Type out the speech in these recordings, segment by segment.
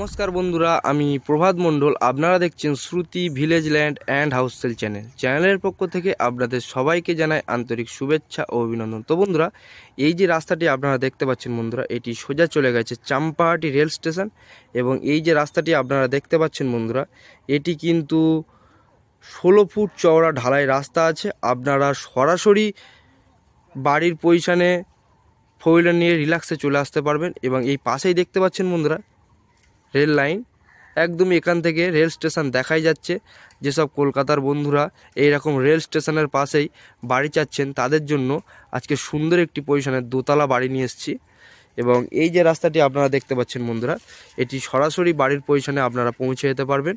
নমস্কার বন্ধুরা, আমি প্রভাত মণ্ডল। আপনারা দেখছেন Shruti village land and house sale channel. চ্যানেলের পক্ষ থেকে আপনাদের সবাইকে জানাই আন্তরিক শুভেচ্ছা ও অভিনন্দন। তো বন্ধুরা, এই যে রাস্তাটি আপনারা দেখতে পাচ্ছেন বন্ধুরা, এটি সোজা চলে গেছে চাম্পাহাটি রেল স্টেশন। এবং এই যে রাস্তাটি আপনারা দেখতে পাচ্ছেন বন্ধুরা, এটি কিন্তু ষোলো ফুট চওড়া ঢালাই রাস্তা আছে। আপনারা সরাসরি বাড়ির পজিশানে ফোর হুইলার নিয়ে রিল্যাক্সে চলে আসতে পারবেন। এবং এই পাশেই দেখতে পাচ্ছেন বন্ধুরা রেল লাইন একদম এখান থেকে রেল স্টেশন দেখাই যাচ্ছে। যেসব কলকাতার বন্ধুরা এই রকম রেল স্টেশনের পাশেই বাড়ি চাচ্ছেন, তাদের জন্য আজকে সুন্দর একটি পজিশনের দোতলা বাড়ি নিয়ে এসেছি। এবং এই যে রাস্তাটি আপনারা দেখতে পাচ্ছেন বন্ধুরা, এটি সরাসরি বাড়ির পজিশনে আপনারা পৌঁছে যেতে পারবেন।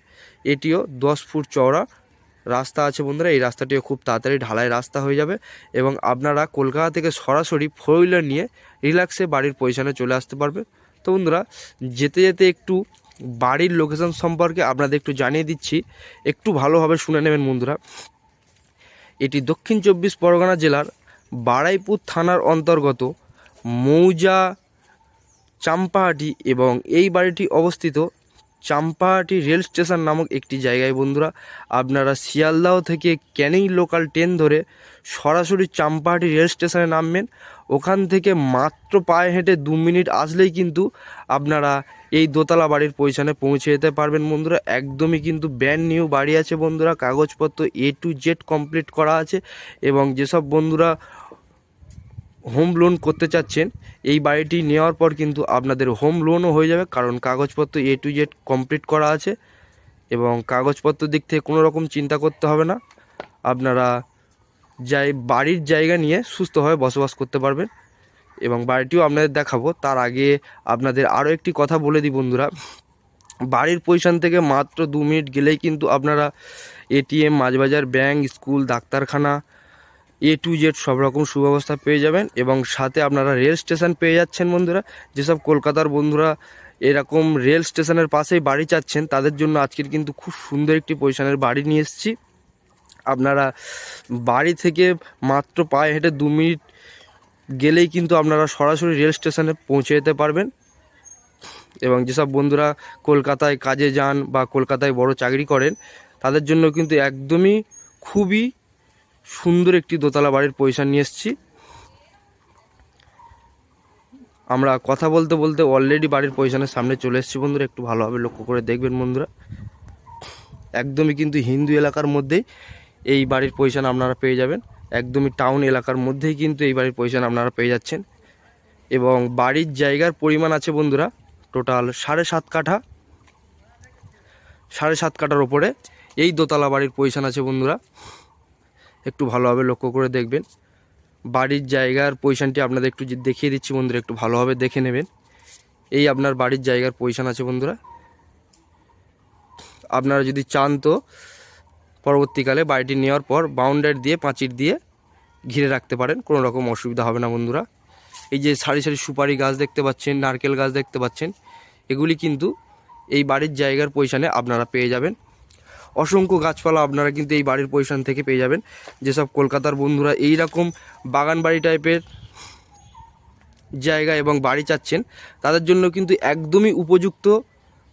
এটিও দশ ফুট চওড়া রাস্তা আছে বন্ধুরা, এই রাস্তাটিও খুব তাড়াতাড়ি ঢালাই রাস্তা হয়ে যাবে। এবং আপনারা কলকাতা থেকে সরাসরি ফোর হুইলার নিয়ে রিল্যাক্সে বাড়ির পজিশনে চলে আসতে পারবেন তো বন্ধুরা, যেতে যেতে একটু বাড়ির লোকেশান সম্পর্কে আপনাদের একটু জানিয়ে দিচ্ছি। একটু ভালোভাবে শুনে নেবেন বন্ধুরা। এটি দক্ষিণ চব্বিশ পরগনা জেলার বাড়াইপুর থানার অন্তর্গত মৌজা, চাম্পাহাটি এবং এই বাড়িটি অবস্থিত চাম্পাহাটি রেল স্টেশন নামক একটি জায়গায় বন্ধুরা, আপনারা শিয়ালদাহ থেকে ক্যানিং লোকাল ট্রেন ধরে সরাসরি চাম্পাহাটি রেল স্টেশনে নামবেন। ওখান থেকে মাত্র পায়ে হেঁটে দু মিনিট আসলেই কিন্তু আপনারা এই দোতলা বাড়ির পজিশনে পৌঁছে যেতে পারবেন বন্ধুরা। একদমই কিন্তু ব্যান্ড নিউ বাড়ি আছে বন্ধুরা, কাগজপত্র এ টু জেড কমপ্লিট করা আছে এবং যেসব বন্ধুরা হোম লোন করতে চাচ্ছেন, এই বাড়িটি নেওয়ার পর কিন্তু আপনাদের হোম লোনও হয়ে যাবে কারণ কাগজপত্র এ টু জেড কমপ্লিট করা আছে এবং কাগজপত্র দিক থেকে কোনো রকম চিন্তা করতে হবে না। আপনারা যাই বাড়ির জায়গা নিয়ে সুস্থভাবে বসবাস করতে পারবেন এবং বাড়িটিও আপনাদের দেখাবো। তার আগে আপনাদের আরও একটি কথা বলে দিই বন্ধুরা। বাড়ির পজিশন থেকে মাত্র দু মিনিট গেলেই কিন্তু আপনারা এটিএম মাঝবাজার, ব্যাংক, স্কুল, ডাক্তারখানা এ টু জেড সব রকম সুব্যবস্থা পেয়ে যাবেন এবং সাথে আপনারা রেল স্টেশন পেয়ে যাচ্ছেন বন্ধুরা। যেসব কলকাতার বন্ধুরা এরকম রেল স্টেশনের পাশেই বাড়ি চাচ্ছেন, তাদের জন্য আজকের কিন্তু খুব সুন্দর একটি পজিশনের বাড়ি নিয়ে এসেছি। আপনারা বাড়ি থেকে মাত্র পায়ে হেঁটে দু মিনিট গেলেই কিন্তু আপনারা সরাসরি রেল স্টেশনে পৌঁছে যেতে পারবেন। এবং যেসব বন্ধুরা কলকাতায় কাজে যান বা কলকাতায় বড় চাকরি করেন, তাদের জন্য কিন্তু একদমই খুবই সুন্দর একটি দোতলা বাড়ির পয়সা নিয়ে এসেছি। আমরা কথা বলতে বলতে অলরেডি বাড়ির পজিশনের সামনে চলে এসেছি বন্ধুরা, একটু ভালোভাবে লক্ষ্য করে দেখবেন বন্ধুরা। একদমই কিন্তু হিন্দু এলাকার মধ্যেই এই বাড়ির পজিশন আপনারা পেয়ে যাবেন। একদমই টাউন এলাকার মধ্যেই কিন্তু এই বাড়ির পজিশন আপনারা পেয়ে যাচ্ছেন। এবং বাড়ির জায়গার পরিমাণ আছে বন্ধুরা টোটাল সাড়ে সাত কাঠা। সাড়ে সাত কাঠার ওপরে এই দোতলা বাড়ির পজিশন আছে বন্ধুরা। একটু ভালোভাবে লক্ষ্য করে দেখবেন। বাড়ির জায়গার পজিশনটি আপনাদের একটু দেখিয়ে দিচ্ছি বন্ধুরা, একটু ভালোভাবে দেখে নেবেন। এই আপনার বাড়ির জায়গার পজিশন আছে বন্ধুরা। আপনারা যদি চান তো পরবর্তীকালে বাড়িটি নেওয়ার পর বাউন্ডারি দিয়ে পাঁচির দিয়ে ঘিরে রাখতে পারেন, কোনো রকম অসুবিধা হবে না বন্ধুরা। এই যে সারি সারি সুপারি গাছ দেখতে পাচ্ছেন, নারকেল গাছ দেখতে পাচ্ছেন, এগুলি কিন্তু এই বাড়ির জায়গার পজিশনে আপনারা পেয়ে যাবেন। অসংখ্য গাছপালা আপনারা কিন্তু এই বাড়ির পজিশন থেকে পেয়ে যাবেন। যেসব কলকাতার বন্ধুরা এই রকম বাগান বাড়ি টাইপের জায়গা এবং বাড়ি চাচ্ছেন, তাদের জন্য কিন্তু একদমই উপযুক্ত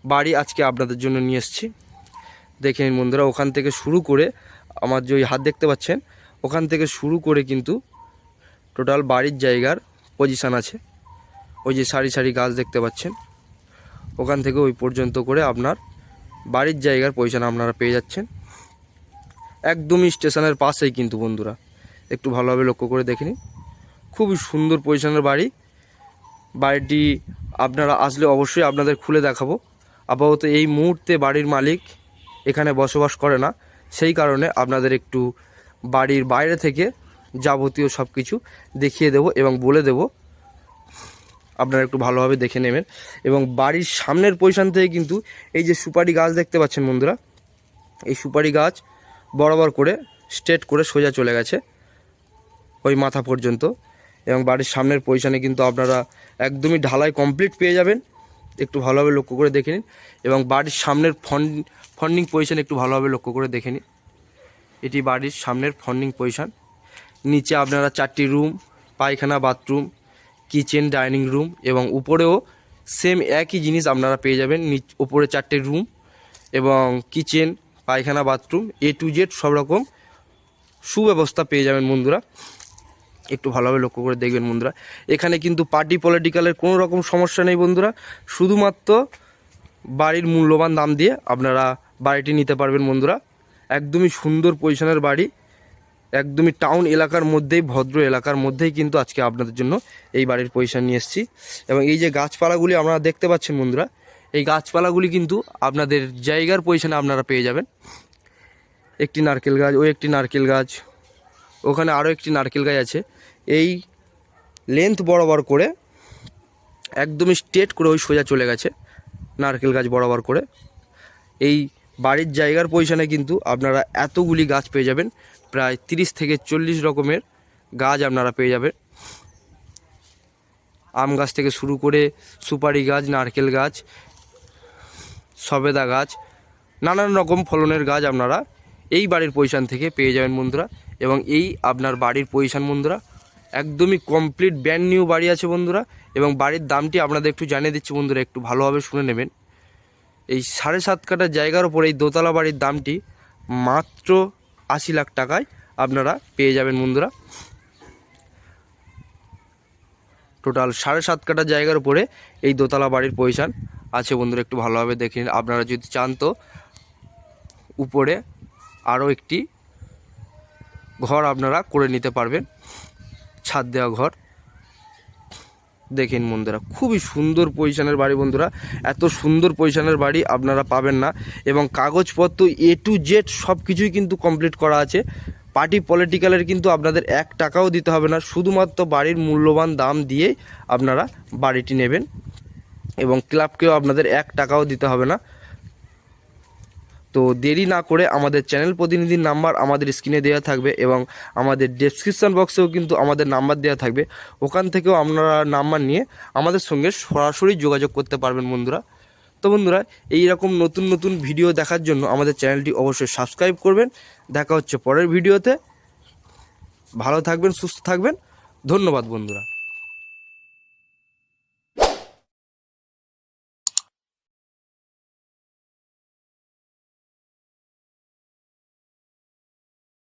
বাড়ি আজকে আপনাদের জন্য নিয়ে এসছি। দেখে নিন বন্ধুরা, ওখান থেকে শুরু করে আমার যে ওই হাত দেখতে পাচ্ছেন, ওখান থেকে শুরু করে কিন্তু টোটাল বাড়ির জায়গার পজিশান আছে। ওই যে সারি সারি গাছ দেখতে পাচ্ছেন, ওখান থেকে ওই পর্যন্ত করে আপনার বাড়ির জায়গার পজিশন আপনারা পেয়ে যাচ্ছেন। একদমই স্টেশনের পাশেই কিন্তু বন্ধুরা, একটু ভালোভাবে লক্ষ্য করে দেখে নিন। খুবই সুন্দর পজিশনের বাড়ি। বাড়িটি আপনারা আসলে অবশ্যই আপনাদের খুলে দেখাবো। আপাতত এই মুহূর্তে বাড়ির মালিক এখানে বসবাস করে না। সেই কারণে আপনাদের একটু বাড়ির বাইরে থেকে যাবতীয় সব কিছু দেখিয়ে দেব এবং বলে দেব। আপনারা একটু ভালোভাবে দেখে নেবেন। এবং বাড়ির সামনের পজিশন থেকে কিন্তু এই যে সুপারি গাছ দেখতে পাচ্ছেন বন্ধুরা, এই সুপারি গাছ বরাবর করে স্ট্রেট করে সোজা চলে গেছে ওই মাথা পর্যন্ত। এবং বাড়ির সামনের পজিশনে কিন্তু আপনারা একদমই ঢালাই কমপ্লিট পেয়ে যাবেন। একটু ভালোভাবে লক্ষ্য করে দেখে নিন। এবং বাড়ির সামনের ফন্ড ফন্ডিং পজিশান একটু ভালোভাবে লক্ষ্য করে দেখে নিন। এটি বাড়ির সামনের ফন্ডিং পজিশান নিচে আপনারা চারটি রুম পায়খানা বাথরুম কিচেন, ডাইনিং রুম এবং উপরেও সেম একই জিনিস আপনারা পেয়ে যাবেন। নিচ ওপরে চারটে রুম এবং কিচেন, পায়খানা, বাথরুম এ টু জেড সব রকম সুব্যবস্থা পেয়ে যাবেন বন্ধুরা। একটু ভালোভাবে লক্ষ্য করে দেখবেন বন্ধুরা। এখানে কিন্তু পার্টি পলিটিক্যালের কোনো রকম সমস্যা নেই বন্ধুরা। শুধুমাত্র বাড়ির মূল্যবান দাম দিয়ে আপনারা বাড়িটি নিতে পারবেন বন্ধুরা। একদমই সুন্দর পজিশনের বাড়ি। একদমই টাউন এলাকার মধ্যেই, ভদ্র এলাকার মধ্যেই কিন্তু আজকে আপনাদের জন্য এই বাড়ির পজিশন নিয়ে এসেছি। এবং এই যে গাছপালাগুলি আপনারা দেখতে পাচ্ছেন বন্ধুরা, এই গাছপালাগুলি কিন্তু আপনাদের জায়গার পজিশনে আপনারা পেয়ে যাবেন। একটি নারকেল গাছ, ও একটি নারকেল গাছ, ওখানে আরও একটি নারকেল গাছ আছে। এই লেন্থ বরাবর করে, একদমই স্ট্রেট করে ওই সোজা চলে গেছে, নারকেল গাছ বরাবর করে। এই বাড়ির জায়গার পজিশনে কিন্তু আপনারা এতগুলি গাছ পেয়ে যাবেন, প্রায় তিরিশ থেকে চল্লিশ রকমের গাছ আপনারা পেয়ে যাবেন। আম গাছ থেকে শুরু করে সুপারি গাছ, নারকেল গাছ, সবেদা গাছ, নানান রকম ফলনের গাছ আপনারা এই বাড়ির পজিশন থেকে পেয়ে যাবেন বন্ধুরা। এবং এই আপনার বাড়ির পজিশন বন্ধুরা, একদমই কমপ্লিট ব্যান্ড নিউ বাড়ি আছে বন্ধুরা। এবং বাড়ির দামটি আপনাদের একটু জানিয়ে দিচ্ছি বন্ধুরা, একটু ভালোভাবে শুনে নেবেন। এই সাড়ে সাত কাটা জায়গার ওপর এই দোতলা বাড়ির দামটি মাত্র আশি লাখ টাকায় আপনারা পেয়ে যাবেন বন্ধুরা। টোটাল সাড়ে সাত কাটা জায়গার উপরে এই দোতলা বাড়ির পজিশান আছে বন্ধুরা, একটু ভালোভাবে দেখে নিন। আপনারা যদি চান তো উপরে আরও একটি ঘর আপনারা করে নিতে পারবেন, ছাদ দেওয়া ঘর। দেখেন বন্ধুরা, খুবই সুন্দর পজিশনের বাড়ি বন্ধুরা, এত সুন্দর পজিশনের বাড়ি আপনারা পাবেন না এবং কাগজপত্র এ টু জেড সব কিছুই কিন্তু কমপ্লিট করা আছে। পার্টি পলিটিক্যালের কিন্তু আপনাদের এক টাকাও দিতে হবে না, শুধুমাত্র বাড়ির মূল্যবান দাম দিয়ে আপনারা বাড়িটি নেবেন এবং ক্লাবকেও আপনাদের এক টাকাও দিতে হবে না। তো দেরি না করে আমাদের চ্যানেল প্রতিনিধির নাম্বার আমাদের স্ক্রিনে দেওয়া থাকবে এবং আমাদের ডেসক্রিপশান বক্সেও কিন্তু আমাদের নাম্বার দেওয়া থাকবে। ওখান থেকেও আপনারা নাম্বার নিয়ে আমাদের সঙ্গে সরাসরি যোগাযোগ করতে পারবেন বন্ধুরা। তো বন্ধুরা এই রকম নতুন নতুন ভিডিও দেখার জন্য আমাদের চ্যানেলটি অবশ্যই সাবস্ক্রাইব করবেন। দেখা হচ্ছে পরের ভিডিওতে ভালো থাকবেন, সুস্থ থাকবেন। ধন্যবাদ বন্ধুরা।